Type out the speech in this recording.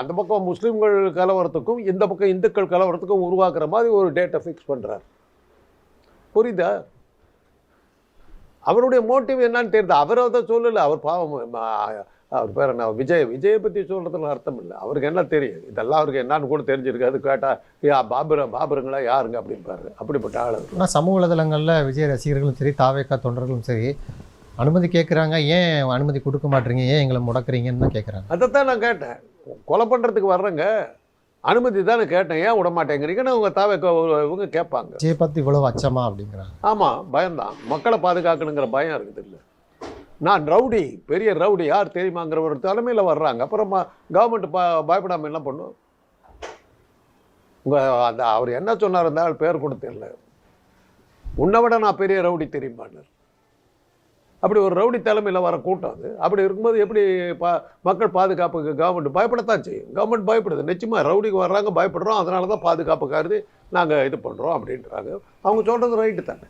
அந்த பக்கம் முஸ்லீம்கள் கலவரத்துக்கும் இந்த பக்கம் இந்துக்கள் கலவரத்துக்கும் உருவாக்குற மாதிரி ஒரு டேட்டை ஃபிக்ஸ் பண்ணுறார் புரியுதா? அவருடைய மோட்டிவ் என்னன்னு தெரியுது? அவர் அதை சொல்லலை. அவர் பாவம் அவர் பேர் என்ன? விஜய். விஜயை பற்றி சொல்கிறதுல அர்த்தம் இல்லை. அவருக்கு என்ன தெரியும்? இதெல்லாம் அவருக்கு என்னன்னு கூட தெரிஞ்சிருக்காது. கேட்டால் யா பாபுர பாபுரங்களா? யாருங்க? அப்படின்பாரு அப்படிப்பட்ட ஆள். ஆனால் சமூக வலைதளங்களில் விஜய் ரசிகர்களும் சரி தாவேக்கா தொண்டர்களும் சரி அனுமதி கேட்குறாங்க ஏன் அனுமதி கொடுக்க மாட்டீங்க ஏன் எங்களை முடக்குறீங்கன்னு தான் கேட்குறாங்க அதைத்தான் நான் கேட்டேன். கொலை பண்ணுறதுக்கு வர்றேங்க. அனுமதி தானே கேட்டேன். ஏன் விட மாட்டேங்கிறீங்கன்னு அவங்க தாவே இவங்க கேட்பாங்க. விஜய் பார்த்து இவ்வளவு அச்சமா அப்படிங்கிறாங்க. ஆமாம் பயம்தான். மக்களை பாதுகாக்கணுங்கிற பயம் இருக்குது இல்லை. நான் ரவுடி பெரிய ரவுடி. யார் தெரியுமாங்கிற ஒரு தலைமையில் வர்றாங்க. அப்புறம் கவர்மெண்ட் ப பயப்படாமல் என்ன பண்ணும்? உங்கள் அந்த அவர் என்ன சொன்னார்? ஆள் பேர் கூட தெரியல. உன்னை விட நான் பெரிய ரவுடி தெரியுமான்னார். அப்படி ஒரு ரவுடி தலைமையில் வர கூட்டம் அது. அப்படி இருக்கும்போது எப்படி பா மக்கள் பாதுகாப்புக்கு கவர்மெண்ட் பயப்படத்தான் செய்யும். கவர்மெண்ட் பயப்படுது. நிச்சயமாக ரவுடிக்கு வர்றாங்க பயப்படுறோம். அதனால தான் பாதுகாப்பு கருதி நாங்கள் இது பண்ணுறோம் அப்படின்றாங்க. அவங்க சொல்கிறது ரைட்டு தானே.